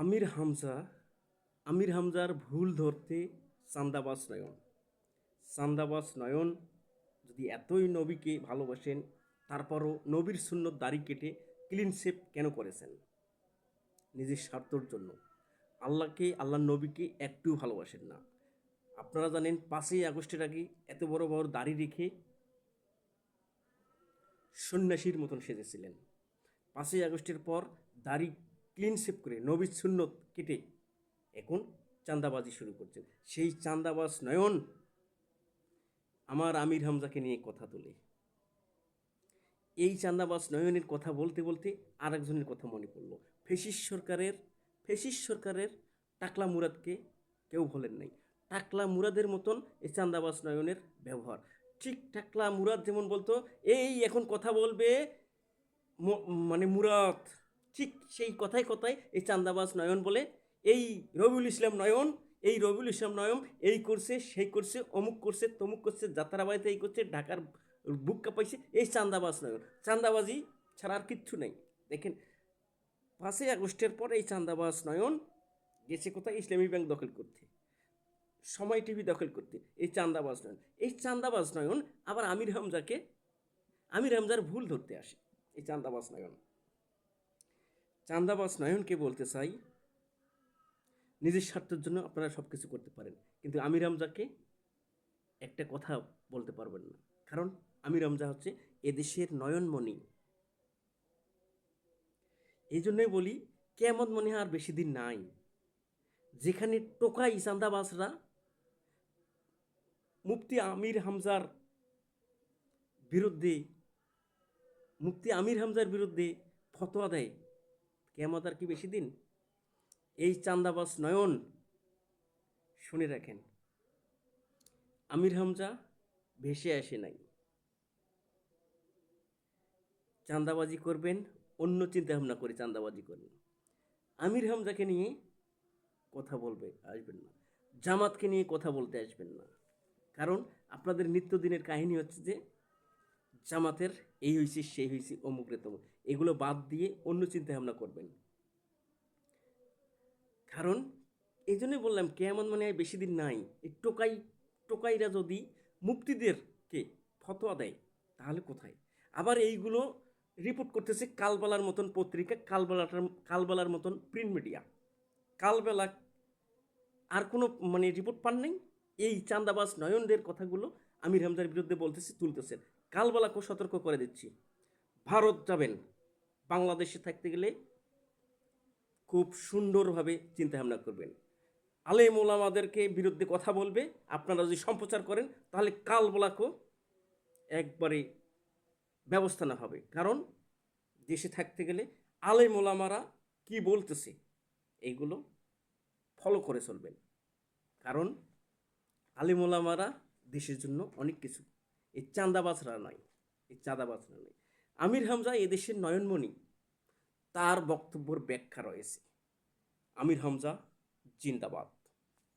আমির হামজা, আমির হামজার ভুল ধরতে চান্দাবাস নয়ন। চান্দাবাস নয়ন যদি এতই নবীকে ভালোবাসেন, তারপরও নবীর সুন্নত দাড়ি কেটে ক্লিন শেপ কেন করেছেন? নিজের স্বার্থর জন্য। আল্লাহকে, আল্লাহর নবীকে একটু ভালোবাসেন না। আপনারা জানেন পাঁচই আগস্টের আগে এত বড় বড় দাড়ি রেখে সন্ন্যাসীর মতন সেজেছিলেন। পাঁচই আগস্টের পর দাড়ি ক্লিন করে সুন্নত কেটে এখন চাঁদাবাজি শুরু করছেন। সেই চাঁদাবাজ নয়ন আমার আমির হামজাকে নিয়ে কথা তোলে। এই চাঁদাবাজ নয়নের কথা বলতে বলতে আরেকজনের কথা মনে পড়ল। ফেসিস সরকারের ফেসিস সরকারের টাকলা মুরাদকে কেউ ভোলেন নাই। টাকলা মুরাদের মতন এই চাঁদাবাজ নয়নের ব্যবহার। ঠিক টাকলা মুরাদ যেমন বলতো, এই এখন কথা বলবে মানে মুরাদ। ঠিক সেই কথায় কথায় এই চান্দাবাজ নয়ন বলে, এই রবিউল ইসলাম নয়ন, এই রবিউল ইসলাম নয়ন, এই করছে, সেই করছে, অমুক করছে, তমুক করছে যাত্রাবাড়িতে এই করছে, ঢাকার বুক কাঁপাইছে, এই চান্দাবাজ নয়ন। চান্দাবাজি ছাড়া আর কিচ্ছু নেই। দেখেন, পাঁচই আগস্টের পর এই চান্দাবাজ নয়ন গেছে কোথায়? ইসলামী ব্যাংক দখল করতে। সময় টিভি দখল করতে। এই চান্দাবাজ নয়ন। এই চান্দাবাজ নয়ন আবার আমির হামজাকে, আমির হামজার ভুল ধরতে আসে। এই চান্দাবাজ নয়ন। চান্দাবাজ নয়নকে বলতে চাই, নিজের স্বার্থের জন্য আপনারা সব কিছু করতে পারেন। কিন্তু আমির হামজাকে একটা কথা বলতে পারবেন না। কারণ আমির হামজা হচ্ছে এদেশের নয়নমণি। এই জন্যই বলি কেমন মনে হয় আর বেশি দিন নাই। যেখানে টোকাই চান্দাবাজরা মুফতি আমির হামজার বিরুদ্ধে, মুফতি আমির হামজার বিরুদ্ধে ফতোয়া দেয় কেমত আর কি বেশি দিন? এই চান্দাবাস নয়ন শুনে রাখেন। আমির হামজা ভেসে আসে নাই। চাঁদাবাজি করবেন, অন্য চিন্তা ভাবনা করে চাঁদাবাজি করবেন। আমির হামজাকে নিয়ে কথা বলবে, আসবেন না। জামাতকে নিয়ে কথা বলতে আসবেন না। কারণ আপনাদের নিত্যদিনের কাহিনী হচ্ছে যে জামাতের এই হয়েছে সেই হয়েছে অমুক রে তমুক। এগুলো বাদ দিয়ে অন্য চিন্তা ভাবনা করবেন। কারণ এই জন্যই বললাম কেমন মানে বেশি দিন নাই। এই টোকাই, টোকাইরা যদি মুক্তিদেরকে ফতোয়া দেয়, তাহলে কোথায়? আবার এইগুলো রিপোর্ট করতেছে কালবেলার মতন পত্রিকা, কালবেলাটার, কালবেলার মতন প্রিন্ট মিডিয়া কালবেলা আর কোনো মানে রিপোর্ট পান নাই? এই চান্দাবাজ নয়নদের কথাগুলো আমির হামজার বিরুদ্ধে বলতেছে তুলতেছেন কালবেলাকেও সতর্ক করে দিচ্ছি। ভারত যাবেন। বাংলাদেশে থাকতে গেলে খুব সুন্দরভাবে চিন্তা ভাবনা করবেন। আলেম ওলামাদেরকে বিরুদ্ধে কথা বলবে। আপনারা যদি সম্প্রচার করেন, তাহলে কালবেলাকেও একবারে ব্যবস্থা না হবে। কারণ দেশে থাকতে গেলে আলেম ওলামারা কি বলতেছে এইগুলো ফলো করে চলবেন। কারণ আলেম ওলামারা দেশের জন্য অনেক কিছু। এই চাঁদাবাজরা নাই, এই চাঁদাবাজরা নাই। আমির হামজা এদেশের নয়নমণি, তার বক্তব্যর ব্যাখ্যা রয়েছে। আমির হামজা জিন্দাবাদ।